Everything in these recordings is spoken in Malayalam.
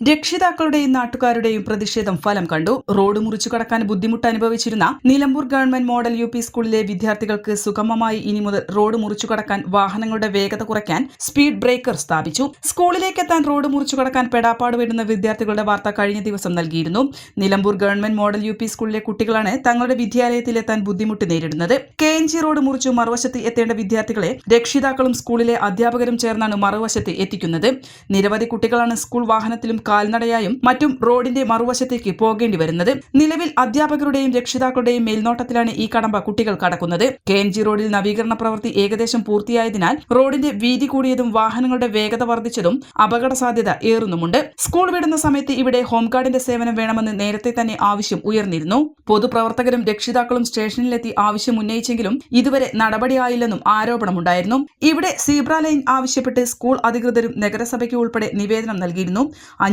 രക്ഷിതാക്കളുടെയും നാട്ടുകാരുടെയും പ്രതിഷേധം ഫലം കണ്ടു. റോഡ് മുറിച്ചു കടക്കാൻ ബുദ്ധിമുട്ട് അനുഭവിച്ചിരുന്ന Nilambur government model U P സ്കൂളിലെ വിദ്യാർത്ഥികൾക്ക് സുഗമമായി ഇനി മുതൽ റോഡ് മുറിച്ചു കടക്കാൻ വാഹനങ്ങളുടെ വേഗത കുറയ്ക്കാൻ സ്പീഡ് ബ്രേക്കർ സ്ഥാപിച്ചു. സ്കൂളിലേക്ക് എത്താൻ റോഡ് മുറിച്ചു കടക്കാൻ പെടാപ്പാട് വരുന്ന വിദ്യാർത്ഥികളുടെ വാർത്ത കഴിഞ്ഞ ദിവസം നൽകിയിരുന്നു. Nilambur government model U P സ്കൂളിലെ കുട്ടികളാണ് തങ്ങളുടെ വിദ്യാലയത്തിലെത്താൻ ബുദ്ധിമുട്ട് നേരിടുന്നത്. കെ എൻ ജി റോഡ് മുറിച്ചു മറുവശത്ത് എത്തേണ്ട വിദ്യാർത്ഥികളെ രക്ഷിതാക്കളും സ്കൂളിലെ അധ്യാപകരും ചേർന്നാണ് മറുവശത്ത് എത്തിക്കുന്നത്. നിരവധി കുട്ടികളാണ് സ്കൂൾ വാഹനത്തിലും കാൽനടയായും മറ്റും റോഡിന്റെ മറുവശത്തേക്ക് പോകേണ്ടി വരുന്നത്. നിലവിൽ അധ്യാപകരുടെയും രക്ഷിതാക്കളുടെയും മേൽനോട്ടത്തിലാണ് ഈ കടമ്പ കുട്ടികൾ കടക്കുന്നത്. കെ റോഡിൽ നവീകരണ പ്രവൃത്തി ഏകദേശം പൂർത്തിയായതിനാൽ റോഡിന്റെ വീതി കൂടിയതും വാഹനങ്ങളുടെ വേഗത വർദ്ധിച്ചതും അപകട സാധ്യത ഏറുന്നുമുണ്ട്. സ്കൂൾ വിടുന്ന സമയത്ത് ഇവിടെ ഹോംഗാർഡിന്റെ സേവനം വേണമെന്ന് നേരത്തെ തന്നെ ആവശ്യം ഉയർന്നിരുന്നു. പൊതുപ്രവർത്തകരും രക്ഷിതാക്കളും സ്റ്റേഷനിലെത്തി ആവശ്യം ഉന്നയിച്ചെങ്കിലും ഇതുവരെ നടപടിയായില്ലെന്നും ആരോപണമുണ്ടായിരുന്നു. ഇവിടെ സീബ്ര ലൈൻ ആവശ്യപ്പെട്ട് സ്കൂൾ അധികൃതരും നഗരസഭയ്ക്ക് ഉൾപ്പെടെ നിവേദനം നൽകിയിരുന്നു.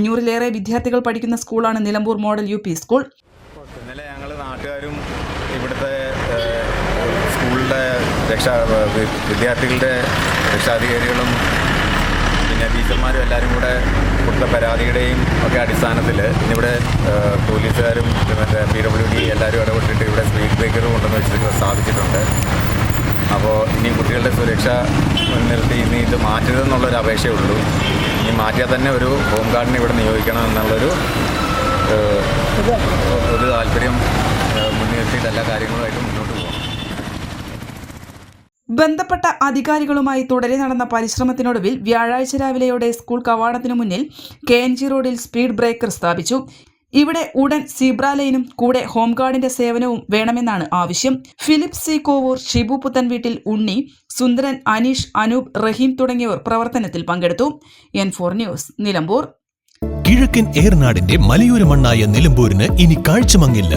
അഞ്ഞൂറിലേറെ വിദ്യാർത്ഥികൾ പഠിക്കുന്ന സ്കൂളാണ് Nilambur model U P school. ഇന്നലെ ഞങ്ങൾ നാട്ടുകാരും ഇവിടുത്തെ സ്കൂളിലെ രക്ഷാ വിദ്യാർത്ഥികളുടെ രക്ഷാധികാരികളും പിന്നെ ടീച്ചർമാരും എല്ലാവരും കൂടെ കൊടുത്ത പരാതിയുടെയും ഒക്കെ അടിസ്ഥാനത്തിൽ ഇന്നിവിടെ പോലീസുകാരും മറ്റേ പി ഡബ്ല്യു ഡി എല്ലാവരും ഇടപെട്ടിട്ട് ഇവിടെ സ്പീഡ് ബ്രേക്കർ കൊണ്ടുവന്ന് വെച്ചിട്ട് സ്ഥാപിച്ചിട്ടുണ്ട്. അപ്പോൾ ഇനി കുട്ടികളുടെ സുരക്ഷ മുൻനിർത്തി ഇനി ഇത് മാറ്റരുതെന്നുള്ളൊരു അപേക്ഷയേ ഉള്ളൂ. ഇനി മാറ്റിയാൽ തന്നെ ഒരു ഹോം ഗാർഡിനെ ഇവിടെ നിയോഗിക്കണം എന്നുള്ളൊരു ഒരു താല്പര്യം മുൻനിർത്തിയിട്ട് എല്ലാ കാര്യങ്ങളുമായിട്ട് മുന്നോട്ട് പോകണം. ബന്ധപ്പെട്ട അധികാരികളുമായി തുടരെ നടന്ന പരിശ്രമത്തിനൊടുവിൽ വ്യാഴാഴ്ച രാവിലെയോടെ സ്കൂൾ കവാടത്തിനു മുന്നിൽ കെ എൻ ജി റോഡിൽ സ്പീഡ് ബ്രേക്കർ സ്ഥാപിച്ചു. ഇവിടെ ഉടൻ സീബ്ര ലൈനും കൂടെ ഹോംഗാർഡിന്റെ സേവനവും വേണമെന്നാണ് ആവശ്യം. Philip C. കോവൂർ ഷിബു പുത്തൻവീട്ടിൽ ഉണ്ണി സുന്ദരൻ അനീഷ് അനൂപ് റഹീം തുടങ്ങിയവർ പ്രവർത്തനത്തിൽ പങ്കെടുത്തു. N four news Nilambur. കിഴക്കൻ ഏർനാടിന്റെ മലയോര മണ്ണായ നിലമ്പൂരിന് ഇനി കാഴ്ചമങ്ങില്ല.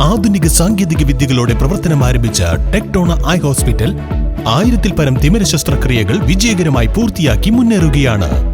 ആധുനിക സാങ്കേതിക വിദ്യകളോടെ പ്രവർത്തനം ആരംഭിച്ച ടെക്ടോണ ഐ ഹോസ്പിറ്റൽ ആയിരത്തിൽ പരം തിമിര ശസ്ത്രക്രിയകൾ വിജയകരമായി പൂർത്തിയാക്കി മുന്നേറുകയാണ്.